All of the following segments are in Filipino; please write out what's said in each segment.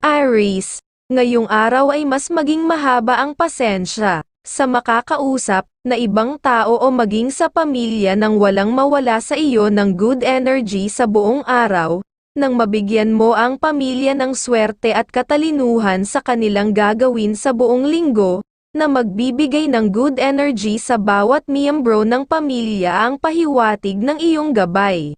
Aries, ngayong araw ay mas maging mahaba ang pasensya sa makakausap na ibang tao o maging sa pamilya nang walang mawala sa iyo ng good energy sa buong araw, nang mabigyan mo ang pamilya ng swerte at katalinuhan sa kanilang gagawin sa buong linggo, na magbibigay ng good energy sa bawat miyembro ng pamilya ang pahiwatig ng iyong gabay.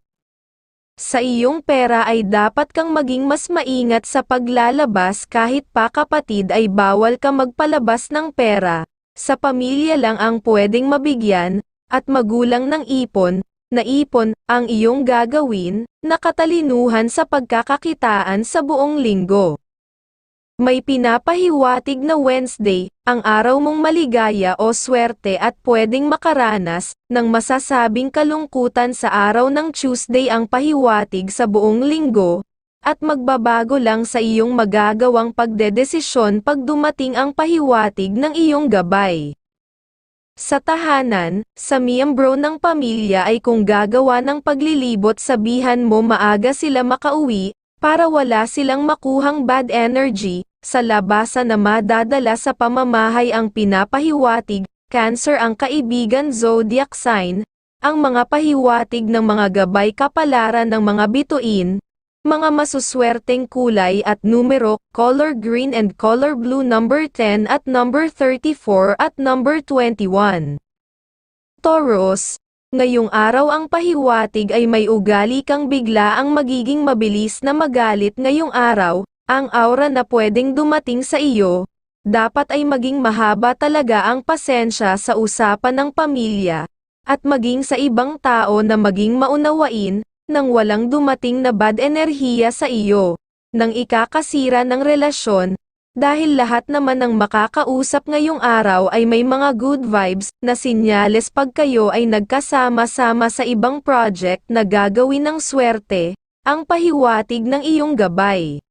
Sa iyong pera ay dapat kang maging mas maingat sa paglalabas kahit pa kapatid ay bawal ka magpalabas ng pera, sa pamilya lang ang pwedeng mabigyan, at magulang ng ipon, na ipon, ang iyong gagawin, na katalinuhan sa pagkakakitaan sa buong linggo. May pinapahiwatig na Wednesday, ang araw mong maligaya o swerte at pwedeng makaranas, ng masasabing kalungkutan sa araw ng Tuesday ang pahiwatig sa buong linggo, at magbabago lang sa iyong magagawang pagdedesisyon pag dumating ang pahiwatig ng iyong gabay. Sa tahanan, sa miyembro ng pamilya ay kung gagawa ng paglilibot sabihan mo maaga sila makauwi, para wala silang makuhang bad energy, sa labasan na madadala sa pamamahay ang pinapahiwatig, Cancer ang kaibigan zodiac sign, ang mga pahiwatig ng mga gabay kapalaran ng mga bituin, mga masuswerteng kulay at numero, color green and color blue number 10 at number 34 at number 21. Taurus, ngayong araw ang pahiwatig ay may ugali kang bigla ang magiging mabilis na magalit ngayong araw, ang aura na pwedeng dumating sa iyo, dapat ay maging mahaba talaga ang pasensya sa usapan ng pamilya, at maging sa ibang tao na maging maunawain, nang walang dumating na bad enerhiya sa iyo, nang ikakasira ng relasyon, dahil lahat naman ng makakausap ngayong araw ay may mga good vibes na sinyales pag kayo ay nagkasama-sama sa ibang project na gagawin ng swerte, ang pahiwatig ng iyong gabay.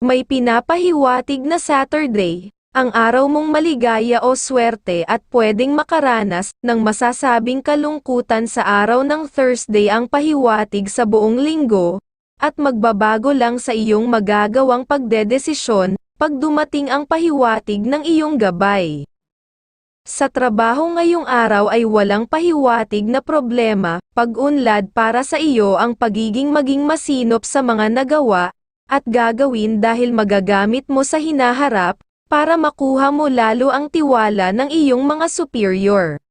May pinapahiwatig na Saturday, ang araw mong maligaya o swerte at pwedeng makaranas ng masasabing kalungkutan sa araw ng Thursday ang pahiwatig sa buong linggo, at magbabago lang sa iyong magagawang pagdedesisyon pag dumating ang pahiwatig ng iyong gabay. Sa trabaho ngayong araw ay walang pahiwatig na problema, pag-unlad para sa iyo ang pagiging maging masinop sa mga nagawa, at gagawin dahil magagamit mo sa hinaharap, para makuha mo lalo ang tiwala ng iyong mga superior.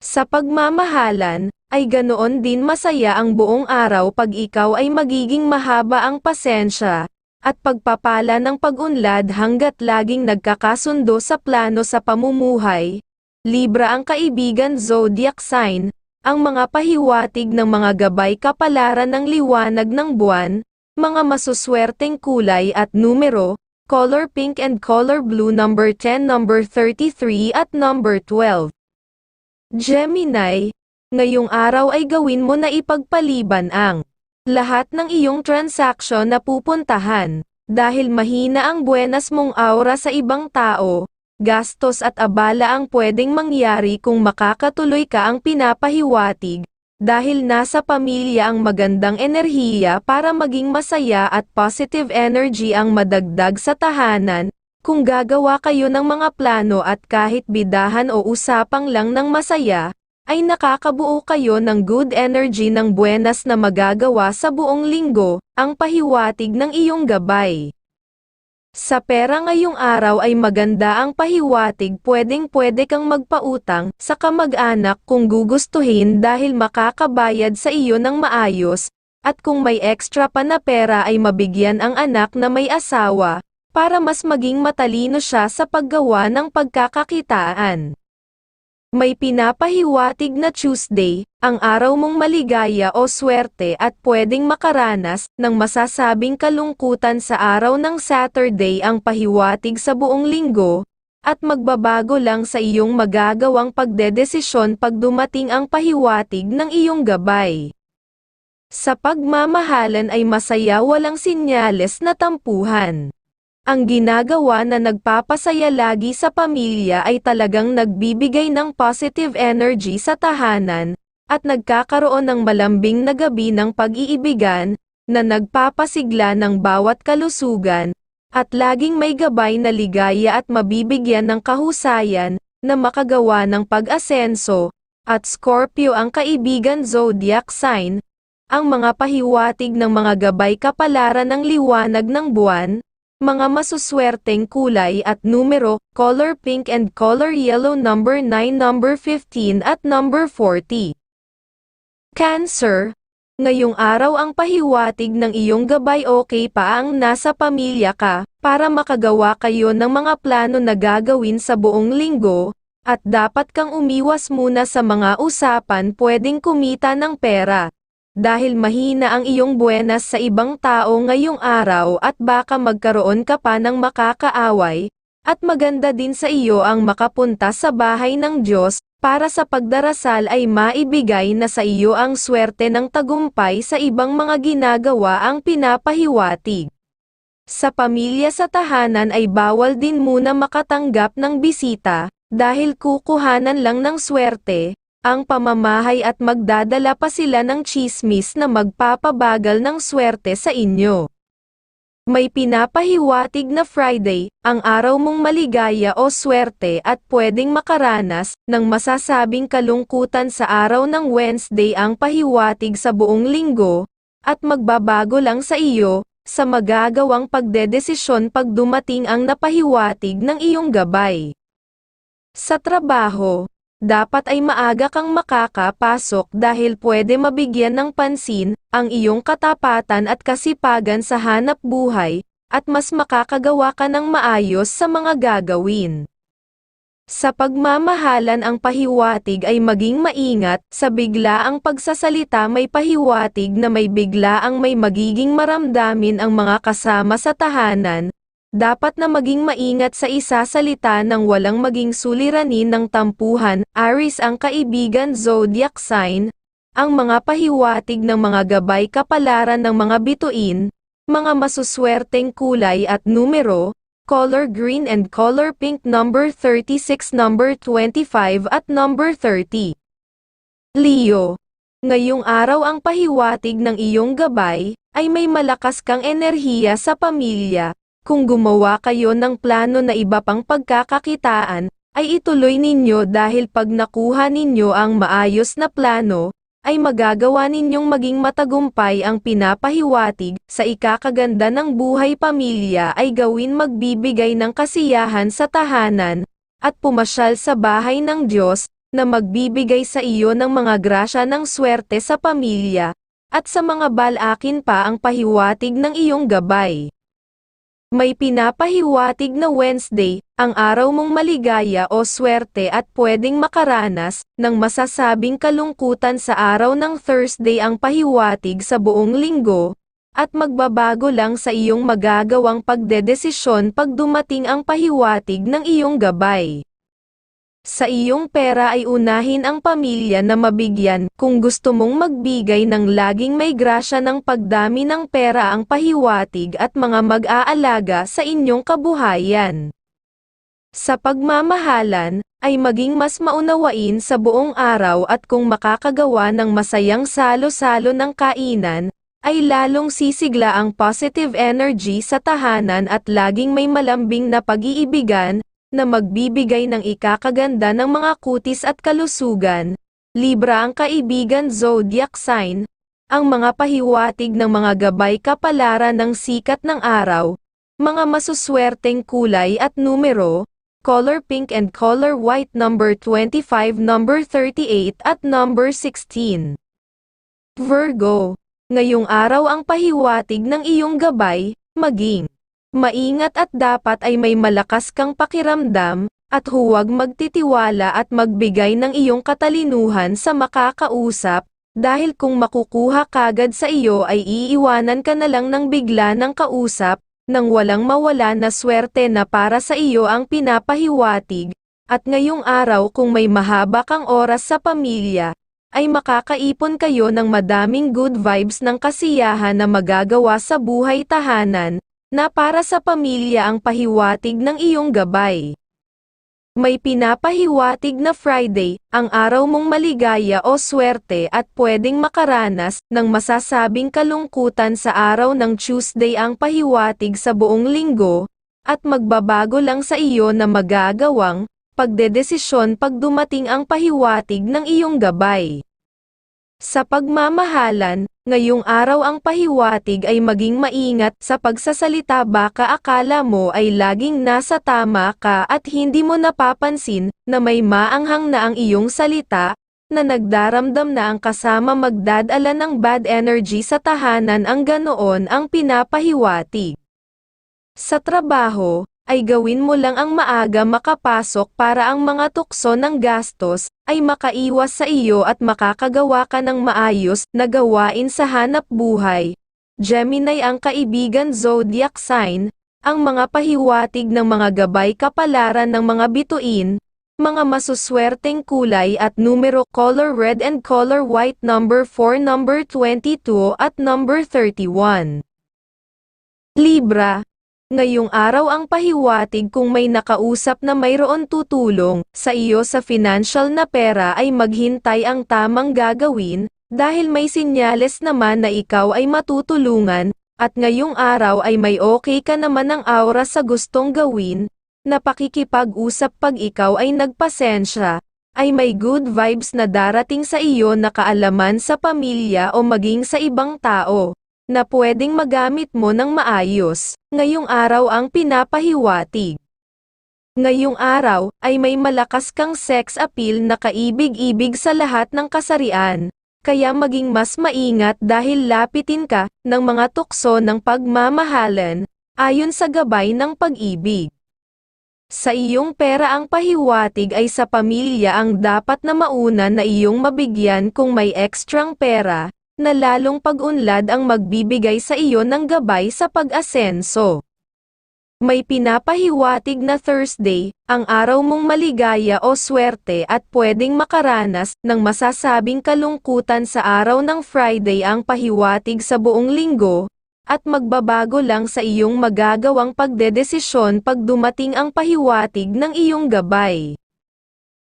Sa pagmamahalan, ay ganoon din masaya ang buong araw pag ikaw ay magiging mahaba ang pasensya, at pagpapala ng pag-unlad hanggat laging nagkakasundo sa plano sa pamumuhay. Libra ang kaibigan zodiac sign, ang mga pahiwatig ng mga gabay kapalaran ng liwanag ng buwan, mga masuswerteng kulay at numero, color pink and color blue number 10 number 33 at number 12. Gemini, ngayong araw ay gawin mo na ipagpaliban ang lahat ng iyong transaksyon na pupuntahan, dahil mahina ang buenas mong aura sa ibang tao, gastos at abala ang pwedeng mangyari kung makakatuloy ka ang pinapahiwatig, dahil nasa pamilya ang magandang enerhiya para maging masaya at positive energy ang madagdag sa tahanan, kung gagawa kayo ng mga plano at kahit bidahan o usapang lang ng masaya, ay nakakabuo kayo ng good energy ng buenas na magagawa sa buong linggo, ang pahiwatig ng iyong gabay. Sa pera ngayong araw ay maganda ang pahiwatig pwedeng pwede kang magpautang sa kamag-anak kung gugustuhin dahil makakabayad sa iyo ng maayos, at kung may extra pa na pera ay mabigyan ang anak na may asawa, para mas maging matalino siya sa paggawa ng pagkakakitaan. May pinapahiwatig na Tuesday, ang araw mong maligaya o swerte at pwedeng makaranas ng masasabing kalungkutan sa araw ng Saturday ang pahiwatig sa buong linggo, at magbabago lang sa iyong magagawang pagdedesisyon pag dumating ang pahiwatig ng iyong gabay. Sa pagmamahalan ay masaya walang sinyales na tampuhan. Ang ginagawa na nagpapasaya lagi sa pamilya ay talagang nagbibigay ng positive energy sa tahanan, at nagkakaroon ng malambing na gabi ng pag-iibigan, na nagpapasigla ng bawat kalusugan, at laging may gabay na ligaya at mabibigyan ng kahusayan, na makagawa ng pag-asenso, at Scorpio ang kaibigan zodiac sign, ang mga pahiwatig ng mga gabay kapalaran ng liwanag ng buwan, mga masuswerteng kulay at numero, color pink and color yellow number 9 number 15 at number 40. Cancer, ngayong araw ang pahiwatig ng iyong gabay okay pa ang nasa pamilya ka, para makagawa kayo ng mga plano na gagawin sa buong linggo, at dapat kang umiwas muna sa mga usapan pwedeng kumita ng pera. Dahil mahina ang iyong buenas sa ibang tao ngayong araw at baka magkaroon ka pa ng makakaaway, at maganda din sa iyo ang makapunta sa bahay ng Diyos, para sa pagdarasal ay maibigay na sa iyo ang swerte ng tagumpay sa ibang mga ginagawa ang pinapahiwatig. Sa pamilya sa tahanan ay bawal din muna makatanggap ng bisita, dahil kukuhanan lang ng swerte, ang pamamahay at magdadala pa sila ng chismis na magpapabagal ng swerte sa inyo. May pinapahiwatig na Friday, ang araw mong maligaya o swerte at pwedeng makaranas ng masasabing kalungkutan sa araw ng Wednesday ang pahiwatig sa buong linggo, at magbabago lang sa iyo, sa magagawang pagdedesisyon pag dumating ang napahiwatig ng iyong gabay. Sa trabaho, dapat ay maaga kang makakapasok dahil pwede mabigyan ng pansin ang iyong katapatan at kasipagan sa hanap buhay, at mas makakagawa ka ng maayos sa mga gagawin. Sa pagmamahalan ang pahiwatig ay maging maingat, sa biglaang pagsasalita may pahiwatig na may biglaang may magiging maramdamin ang mga kasama sa tahanan, dapat na maging maingat sa isasalita ng walang maging suliranin ng tampuhan, Aris ang kaibigan zodiac sign, ang mga pahiwatig ng mga gabay kapalaran ng mga bituin, mga masuswerteng kulay at numero, color green and color pink number 36 number 25 at number 30. Leo, ngayong araw ang pahiwatig ng iyong gabay, ay may malakas kang enerhiya sa pamilya, kung gumawa kayo ng plano na iba pang pagkakakitaan, ay ituloy ninyo dahil pag nakuha ninyo ang maayos na plano, ay magagawa ninyong maging matagumpay ang pinapahiwatig sa ikakaganda ng buhay pamilya ay gawin magbibigay ng kasiyahan sa tahanan, at pumasyal sa bahay ng Diyos, na magbibigay sa iyo ng mga grasya ng swerte sa pamilya, at sa mga balakin pa ang pahiwatig ng iyong gabay. May pinapahiwatig na Wednesday, ang araw mong maligaya o swerte at pwedeng makaranas, ng masasabing kalungkutan sa araw ng Thursday ang pahiwatig sa buong linggo, at magbabago lang sa iyong magagawang pagdedesisyon pag dumating ang pahiwatig ng iyong gabay. Sa iyong pera ay unahin ang pamilya na mabigyan, kung gusto mong magbigay ng laging may grasya ng pagdami ng pera ang pahiwatig at mga mag-aalaga sa inyong kabuhayan. Sa pagmamahalan, ay maging mas maunawain sa buong araw at kung makakagawa ng masayang salo-salo ng kainan, ay lalong sisigla ang positive energy sa tahanan at laging may malambing na pag-iibigan, na magbibigay ng ikakaganda ng mga kutis at kalusugan, Libra ang kaibigan zodiac sign, ang mga pahiwatig ng mga gabay kapalaran ng sikat ng araw, mga masuswerteng kulay at numero, color pink and color white number 25 number 38 at number 16. Virgo, ngayong araw ang pahiwatig ng iyong gabay, maging Maingat at dapat ay may malakas kang pakiramdam, at huwag magtitiwala at magbigay ng iyong katalinuhan sa makakausap, dahil kung makukuha kagad sa iyo ay iiwanan ka na lang ng bigla ng kausap, nang walang mawala na swerte na para sa iyo ang pinapahiwatig, at ngayong araw kung may mahaba kang oras sa pamilya, ay makakaipon kayo ng madaming good vibes ng kasiyahan na magagawa sa buhay tahanan, na para sa pamilya ang pahiwatig ng iyong gabay. May pinapahiwatig na Friday, ang araw mong maligaya o swerte at pwedeng makaranas ng masasabing kalungkutan sa araw ng Tuesday ang pahiwatig sa buong linggo, at magbabago lang sa iyo na magagawang pagdedesisyon pag dumating ang pahiwatig ng iyong gabay. Sa pagmamahalan, ngayong araw ang pahiwatig ay maging maingat sa pagsasalita baka akala mo ay laging nasa tama ka at hindi mo napapansin na may maanghang na ang iyong salita, na nagdaramdam na ang kasama magdadala ng bad energy sa tahanan ang ganoon ang pinapahiwatig. Sa trabaho, ay gawin mo lang ang maaga makapasok para ang mga tukso ng gastos ay makaiwas sa iyo at makakagawa ka ng maayos na gawain sa hanap buhay. Gemini ang kaibigan zodiac sign, ang mga pahiwatig ng mga gabay kapalaran ng mga bituin, mga masuswerteng kulay at numero color red and color white number 4 number 22 at number 31. Libra, Ngayong araw ang pahiwatig kung may nakausap na mayroon tutulong sa iyo sa financial na pera ay maghintay ang tamang gagawin, dahil may sinyales naman na ikaw ay matutulungan, at ngayong araw ay may okay ka naman ang aura sa gustong gawin, na pakikipag-usap pag ikaw ay nagpasensya, ay may good vibes na darating sa iyo na kaalaman sa pamilya o maging sa ibang tao na pwedeng magamit mo ng maayos, ngayong araw ang pinapahiwatig. Ngayong araw, ay may malakas kang sex appeal na kaibig-ibig sa lahat ng kasarian, kaya maging mas maingat dahil lapitin ka ng mga tukso ng pagmamahalan, ayon sa gabay ng pag-ibig. Sa iyong pera ang pahiwatig ay sa pamilya ang dapat na mauna na iyong mabigyan kung may ekstrang pera, na lalong pag-unlad ang magbibigay sa iyo ng gabay sa pag-asenso. May pinapahiwatig na Thursday, ang araw mong maligaya o swerte at pwedeng makaranas ng masasabing kalungkutan sa araw ng Friday ang pahiwatig sa buong linggo, at magbabago lang sa iyong magagawang pagdedesisyon pag dumating ang pahiwatig ng iyong gabay.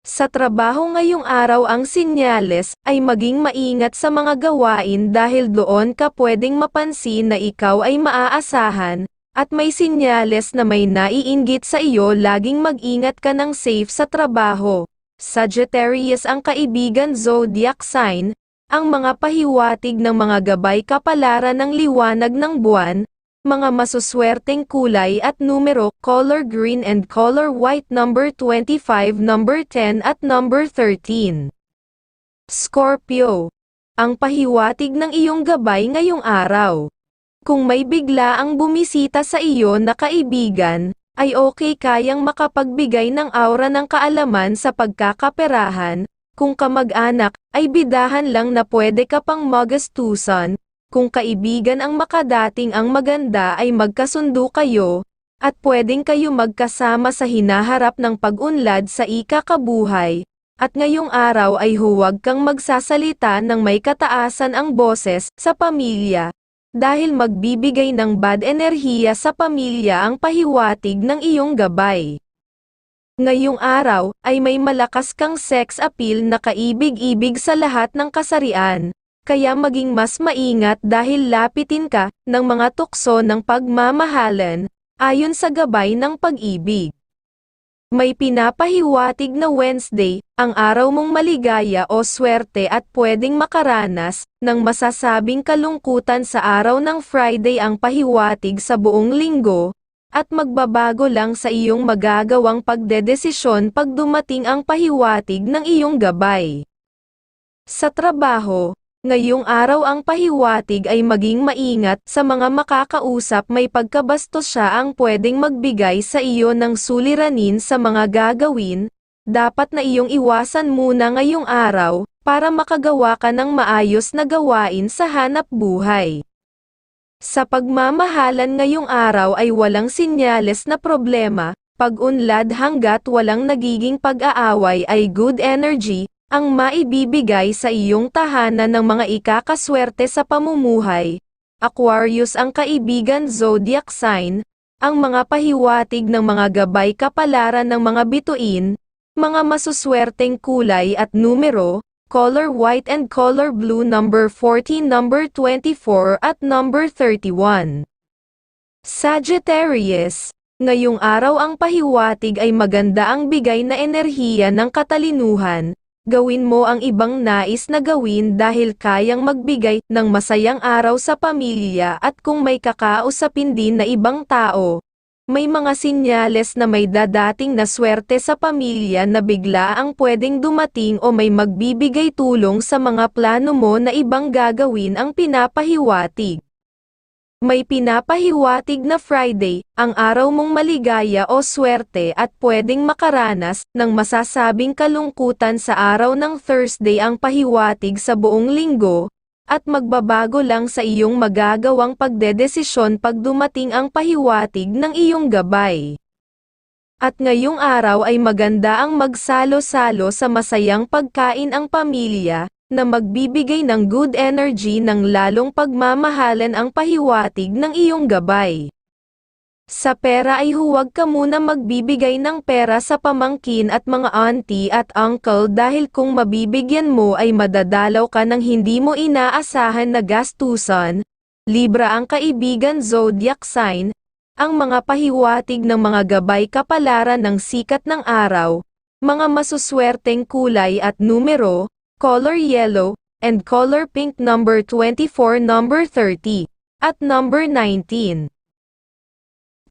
Sa trabaho ngayong araw ang sinyales ay maging maingat sa mga gawain dahil doon ka pwedeng mapansin na ikaw ay maaasahan, at may sinyales na may naiinggit sa iyo laging mag-ingat ka ng safe sa trabaho. Sagittarius ang kaibigan zodiac sign, ang mga pahiwatig ng mga gabay kapalaran ng liwanag ng buwan, mga masuswerteng kulay at numero, color green and color white number 25, number 10 at number 13. Scorpio. Ang pahiwatig ng iyong gabay ngayong araw. Kung may bigla ang bumisita sa iyo na kaibigan, ay okay kayang makapagbigay ng aura ng kaalaman sa pagkakaperahan, kung kamag-anak, ay bidahan lang na pwede ka pang magastusan, kung kaibigan ang makadating ang maganda ay magkasundo kayo, at pwedeng kayo magkasama sa hinaharap ng pag-unlad sa ikakabuhay, at ngayong araw ay huwag kang magsasalita ng may kataasan ang boses sa pamilya, dahil magbibigay ng bad enerhiya sa pamilya ang pahiwatig ng iyong gabay. Ngayong araw, ay may malakas kang sex appeal na kaibig-ibig sa lahat ng kasarian, kaya maging mas maingat dahil lapitin ka ng mga tukso ng pagmamahalan, ayon sa gabay ng pag-ibig. May pinapahiwatig na Wednesday, ang araw mong maligaya o swerte at pwedeng makaranas ng masasabing kalungkutan sa araw ng Friday ang pahiwatig sa buong linggo, at magbabago lang sa iyong magagawang pagdedesisyon pag dumating ang pahiwatig ng iyong gabay. Sa trabaho, Ngayong araw ang pahiwatig ay maging maingat sa mga makakausap may pagkabastos siya ang pwedeng magbigay sa iyo ng suliranin sa mga gagawin, dapat na iyong iwasan muna ngayong araw, para makagawa ka ng maayos na gawain sa hanap buhay. Sa pagmamahalan ngayong araw ay walang sinyales na problema, pag-unlad hanggat walang nagiging pag-aaway ay good energy, ang maibibigay sa iyong tahanan ng mga ikakaswerte sa pamumuhay. Aquarius ang kaibigan zodiac sign, ang mga pahiwatig ng mga gabay kapalaran ng mga bituin, mga masuswerteng kulay at numero, color white and color blue number 14, number 24 at number 31. Sagittarius, ngayong araw ang pahiwatig ay maganda ang bigay na enerhiya ng katalinuhan, gawin mo ang ibang nais na gawin dahil kayang magbigay ng masayang araw sa pamilya at kung may kakausapin din na ibang tao, may mga sinyales na may dadating na swerte sa pamilya na bigla ang pwedeng dumating o may magbibigay tulong sa mga plano mo na ibang gagawin ang pinapahiwatig. May pinapahiwatig na Friday, ang araw mong maligaya o swerte at pwedeng makaranas ng masasabing kalungkutan sa araw ng Thursday ang pahiwatig sa buong linggo, at magbabago lang sa iyong magagawang pagdedesisyon pag dumating ang pahiwatig ng iyong gabay. At ngayong araw ay maganda ang magsalo-salo sa masayang pagkain ang pamilya, na magbibigay ng good energy ng lalong pagmamahalan ang pahiwatig ng iyong gabay. Sa pera ay huwag ka muna magbibigay ng pera sa pamangkin at mga auntie at uncle dahil kung mabibigyan mo ay madadalaw ka ng hindi mo inaasahan na gastusan. Libra ang kaibigan zodiac sign, ang mga pahiwatig ng mga gabay kapalaran ng sikat ng araw, mga masuswerteng kulay at numero, color yellow, and color pink number 24 number 30, at number 19.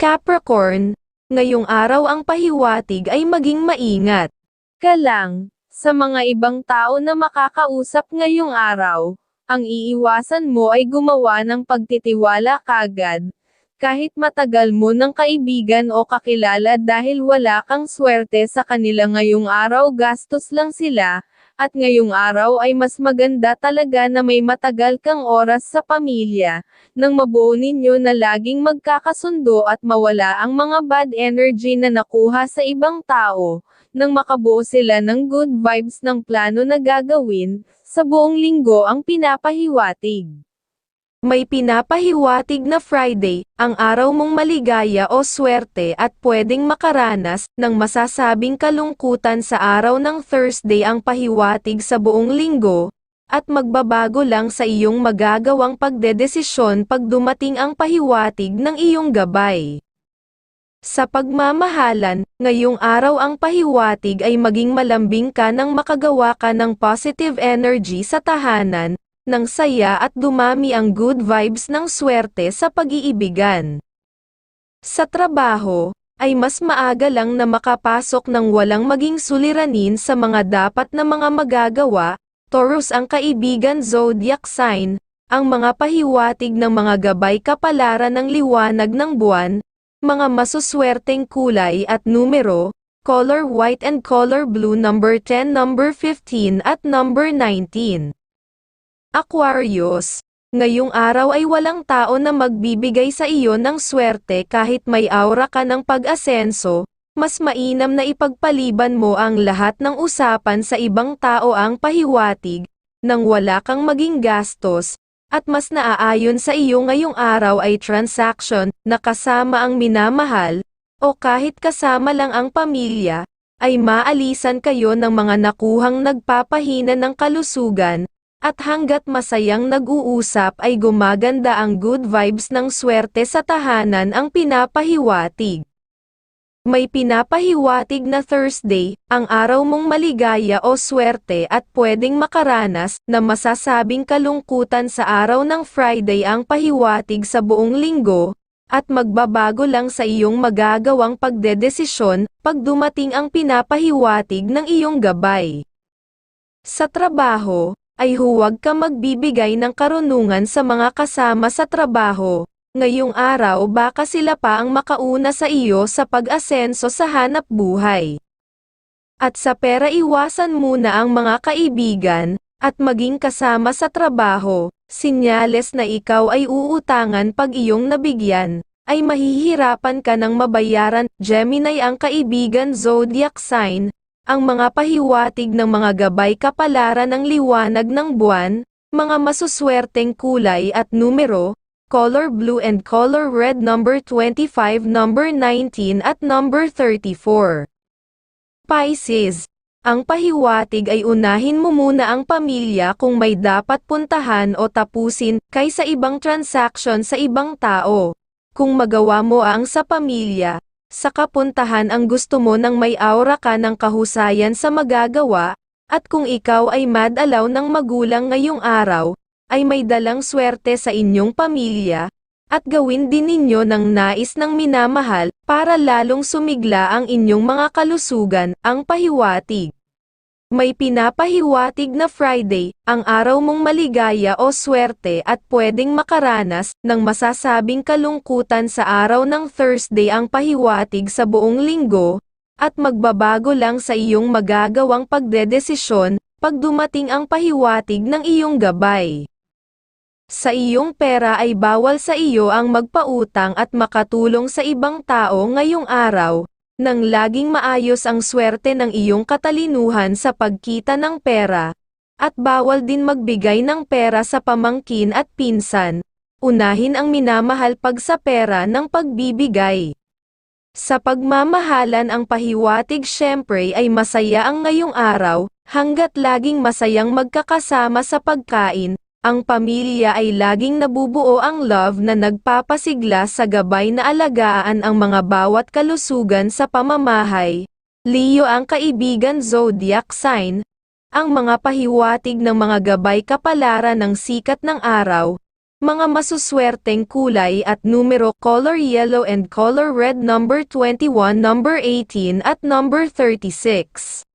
Capricorn, ngayong araw ang pahiwatig ay maging maingat. Ka lang, sa mga ibang tao na makakausap ngayong araw, ang iiwasan mo ay gumawa ng pagtitiwala kagad, kahit matagal mo ng kaibigan o kakilala dahil wala kang swerte sa kanila ngayong araw gastos lang sila, at ngayong araw ay mas maganda talaga na may matagal kang oras sa pamilya, nang mabuo ninyo na laging magkakasundo at mawala ang mga bad energy na nakuha sa ibang tao, nang makabuo sila ng good vibes ng plano na gagawin, sa buong linggo ang pinapahiwatig. May pinapahiwatig na Friday, ang araw mong maligaya o swerte at pwedeng makaranas ng masasabing kalungkutan sa araw ng Thursday ang pahiwatig sa buong linggo, at magbabago lang sa iyong magagawang pagdedesisyon pag dumating ang pahiwatig ng iyong gabay. Sa pagmamahalan, ngayong araw ang pahiwatig ay maging malambing ka nang makagawa ka ng positive energy sa tahanan, ng saya at dumami ang good vibes ng swerte sa pag-iibigan. Sa trabaho, ay mas maaga lang na makapasok ng walang maging suliranin sa mga dapat na mga magagawa, Taurus ang kaibigan zodiac sign, ang mga pahiwatig ng mga gabay kapalaran ng liwanag ng buwan, mga masuswerteng kulay at numero, color white and color blue number 10 number 15 at number 19. Aquarius, ngayong araw ay walang tao na magbibigay sa iyo ng swerte kahit may aura ka ng pag-asenso, mas mainam na ipagpaliban mo ang lahat ng usapan sa ibang tao ang pahiwatig, nang wala kang maging gastos, at mas naaayon sa iyo ngayong araw ay transaction na kasama ang minamahal, o kahit kasama lang ang pamilya, ay maalisan kayo ng mga nakuhang nagpapahina ng kalusugan, at hanggat masayang nag-uusap ay gumaganda ang good vibes ng swerte sa tahanan ang pinapahiwatig. May pinapahiwatig na Thursday, ang araw mong maligaya o swerte at pwedeng makaranas na masasabing kalungkutan sa araw ng Friday ang pahiwatig sa buong linggo, at magbabago lang sa iyong magagawang pagdedesisyon pag dumating ang pinapahiwatig ng iyong gabay. Sa trabaho, ay huwag ka magbibigay ng karunungan sa mga kasama sa trabaho. Ngayong araw baka sila pa ang makauna sa iyo sa pag-asenso sa hanap buhay. At sa pera iwasan muna ang mga kaibigan, at maging kasama sa trabaho, sinyales na ikaw ay uutangan pag iyong nabigyan, ay mahihirapan ka ng mabayaran. Gemini ang kaibigan zodiac sign, ang mga pahiwatig ng mga gabay kapalaran ng liwanag ng buwan, mga masuswerteng kulay at numero, color blue and color red number 25, number 19 at number 34. Pisces, ang pahiwatig ay unahin mo muna ang pamilya kung may dapat puntahan o tapusin kaysa ibang transaction sa ibang tao. Kung magawa mo ang sa pamilya, sa kapuntahan ang gusto mo nang may aura ka ng kahusayan sa magagawa, at kung ikaw ay madalaw ng magulang ngayong araw, ay may dalang swerte sa inyong pamilya, at gawin din ninyo ng nais ng minamahal para lalong sumigla ang inyong mga kalusugan, ang pahiwatig. May pinapahiwatig na Friday, ang araw mong maligaya o swerte at pwedeng makaranas ng masasabing kalungkutan sa araw ng Thursday ang pahiwatig sa buong linggo, at magbabago lang sa iyong magagawang pagdedesisyon pag dumating ang pahiwatig ng iyong gabay. Sa iyong pera ay bawal sa iyo ang magpautang at makatulong sa ibang tao ngayong araw, nang laging maayos ang swerte ng iyong katalinuhan sa pagkita ng pera, at bawal din magbigay ng pera sa pamangkin at pinsan. Unahin ang minamahal pag sa pera ng pagbibigay. Sa pagmamahalan ang pahiwatig syempre ay masaya ang ngayong araw, hanggat laging masayang magkakasama sa pagkain, ang pamilya ay laging nabubuo ang love na nagpapasigla sa gabay na alagaan ang mga bawat kalusugan sa pamamahay. Leo ang kaibigan zodiac sign, ang mga pahiwatig ng mga gabay kapalaran ng sikat ng araw, mga masuswerteng kulay at numero color yellow and color red number 21 number 18 at number 36.